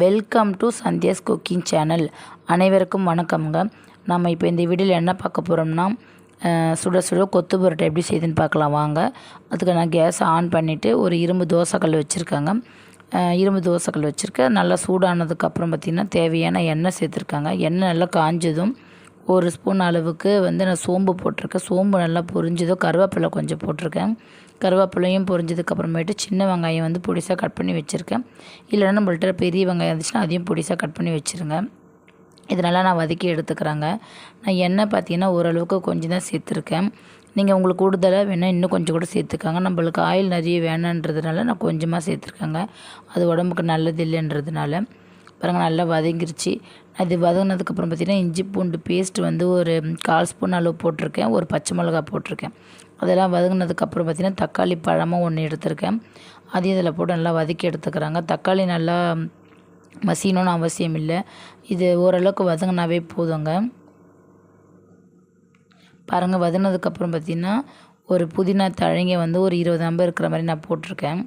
Welcome to Sandhya's cooking channel அனைவருக்கும் வணக்கம்ங்க. நம்ம இப்போ இந்த வீடியோவில் என்ன பார்க்க போகிறோம்னா சுட சுட கொத்து பரோட்டா எப்படி செய்யுதுன்னு பார்க்கலாம் வாங்க. அதுக்கு நான் கேஸை ஆன் பண்ணிவிட்டு ஒரு இரும்பு தோசைக்கல் வச்சுருக்காங்க. இரும்பு தோசைக்கல் வச்சுருக்கேன். நல்லா சூடானதுக்கப்புறம் பார்த்திங்கன்னா தேவையான எண்ணெய் சேர்த்துருக்காங்க. எண்ணெய் நல்லா காஞ்சதும் ஒரு ஸ்பூன் அளவுக்கு வந்து நான் சோம்பு போட்டிருக்கேன். சோம்பு நல்லா பொரிஞ்சதும் கருவேப்பிலை கொஞ்சம் போட்டிருக்கேன். கருவேப்பிலையும் பொரிஞ்சதுக்கு அப்புறமேட்டு சின்ன வெங்காயம் வந்து பொடிசாக கட் பண்ணி வச்சுருக்கேன். இல்லைன்னா நம்மள்ட்ட பெரிய வெங்காயம் இருந்துச்சுன்னா அதையும் பொடிசாக கட் பண்ணி வச்சுருங்க. இதனால் நான் வதக்கி எடுத்துக்கிறேங்க. நான் எண்ணெய் பார்த்தீங்கன்னா ஓரளவுக்கு கொஞ்சம் தான் சேர்த்துருக்கேன். நீங்கள் உங்களுக்கு கூடுதலாக வேணால் இன்னும் கொஞ்சம் கூட சேர்த்துக்காங்க. நம்மளுக்கு ஆயில் நிறைய வேணான்றதுனால நான் கொஞ்சமாக சேர்த்துருக்கேங்க. அது உடம்புக்கு நல்லது இல்லைன்றதுனால. பாருங்கள் நல்லா வதங்கிருச்சு. அது வதங்கினதுக்கப்புறம் பார்த்திங்கன்னா இஞ்சி பூண்டு பேஸ்ட் வந்து ஒரு கால் ஸ்பூன் அளவு போட்டிருக்கேன். ஒரு பச்சை மிளகா போட்டிருக்கேன். அதெல்லாம் வதங்கினதுக்கப்புறம் பார்த்திங்கன்னா தக்காளி பழமும் ஒன்று எடுத்திருக்கேன். அதையும் இதில் போட்டு நல்லா வதக்கி எடுத்துக்கிறாங்க. தக்காளி நல்லா மசியணும்னு அவசியம் இல்லை. இது ஓரளவுக்கு வதங்கினாவே போதுங்க. பாருங்கள் வதங்கினதுக்கப்புறம் பார்த்திங்கன்னா ஒரு புதினா தழைங்க வந்து ஒரு இருபது நம்பர் இருக்கிற மாதிரி நான் போட்டிருக்கேன்.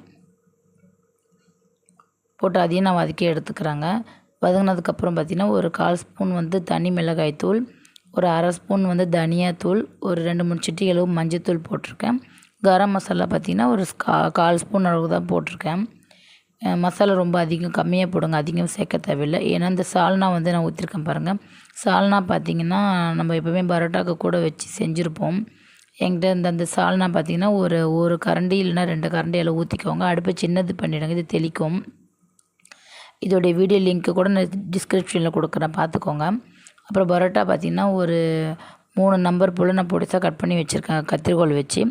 போட்டு அதையும் நான் வதக்கி எடுத்துக்கிறாங்க. வதங்கினதுக்கப்புறம் பார்த்திங்கன்னா ஒரு கால் ஸ்பூன் வந்து தனி மிளகாய் தூள் ஒரு அரை ஸ்பூன் வந்து தனியாத்தூள் ஒரு ரெண்டு மூணு சிட்டிகளவு மஞ்சத்தூள் போட்டிருக்கேன். கரம் மசாலா பார்த்திங்கன்னா ஒரு கா கால் ஸ்பூன் அளவு தான் போட்டிருக்கேன். மசாலா ரொம்ப அதிகம் கம்மியாக போடுங்க அதிகம் சேர்க்க தேவையில்லை. ஏன்னா இந்த சால்னா வந்து நான் ஊற்றிருக்கேன் பாருங்கள் சால்னா பார்த்திங்கன்னா நம்ம எப்போவுமே பரோட்டாக்கு கூட வச்சு செஞ்சுருப்போம். என்கிட்ட இந்த அந்த சால்னா பார்த்திங்கன்னா ஒரு ஒரு கரண்டி இல்லைன்னா ரெண்டு கரண்டி எல்லாம் ஊற்றிக்கோங்க அடுப்பை சின்னது பண்ணிவிடுங்க இது தெளிக்கும். இதோடைய வீடியோ லிங்க்கு கூட நான் டிஸ்கிரிப்ஷனில் கொடுக்குறேன் பார்த்துக்கோங்க. அப்புறம் பரோட்டா பார்த்திங்கன்னா ஒரு மூணு நம்பர் போல் நான் பொடிசாக கட் பண்ணி வச்சுருக்கேன். கத்திரிக்கோல் வச்சு.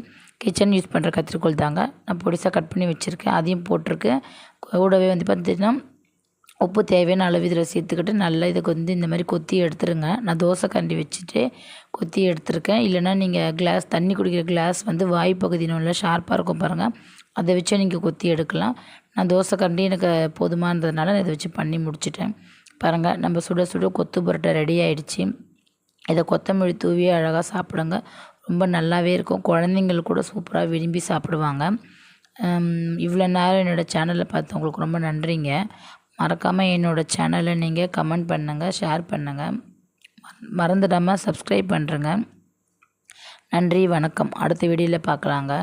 கிச்சன் யூஸ் பண்ணுற கத்திரிக்கோல் தாங்க. நான் பொடிசாக கட் பண்ணி வச்சுருக்கேன். அதையும் போட்டிருக்கேன். கூடவே வந்து பார்த்திங்கன்னா உப்பு தேவையான அளவு இதில் சேர்த்துக்கிட்டு நல்லா இதுக்கு வந்து இந்த மாதிரி கொத்தி எடுத்துருங்க. நான் தோசை கண்டி வச்சுட்டு கொத்தி எடுத்துருக்கேன். இல்லைன்னா நீங்கள் கிளாஸ் தண்ணி குடிக்கிற கிளாஸ் வந்து வாய் பகுதியில் உள்ள ஷார்ப்பாக இருக்கும் பாருங்கள் அதை வச்சு நீங்கள் கொத்தி எடுக்கலாம். நான் தோசை கண்டி எனக்கு போதுமானதுனால நான் இதை வச்சு பண்ணி முடிச்சிட்டேன். பாருங்கள் நம்ம சுட சுட கொத்து புரட்டை ரெடி ஆயிடுச்சு. இதை கொத்தமல்லி தூவி அழகாக சாப்பிடுங்க. ரொம்ப நல்லாவே இருக்கும். குழந்தைங்கள் கூட சூப்பராக விரும்பி சாப்பிடுவாங்க. இவ்வளோ நேரம் என்னோடய சேனலை பார்த்தவங்களுக்கு ரொம்ப நன்றிங்க. மறக்காமல் என்னோடய சேனலை நீங்கள் கமெண்ட் பண்ணுங்கள் ஷேர் பண்ணுங்கள் மறந்துடாமல் சப்ஸ்கிரைப் பண்ணுறேங்க நன்றி வணக்கம். அடுத்த வீடியோவில் பார்க்கலாங்க.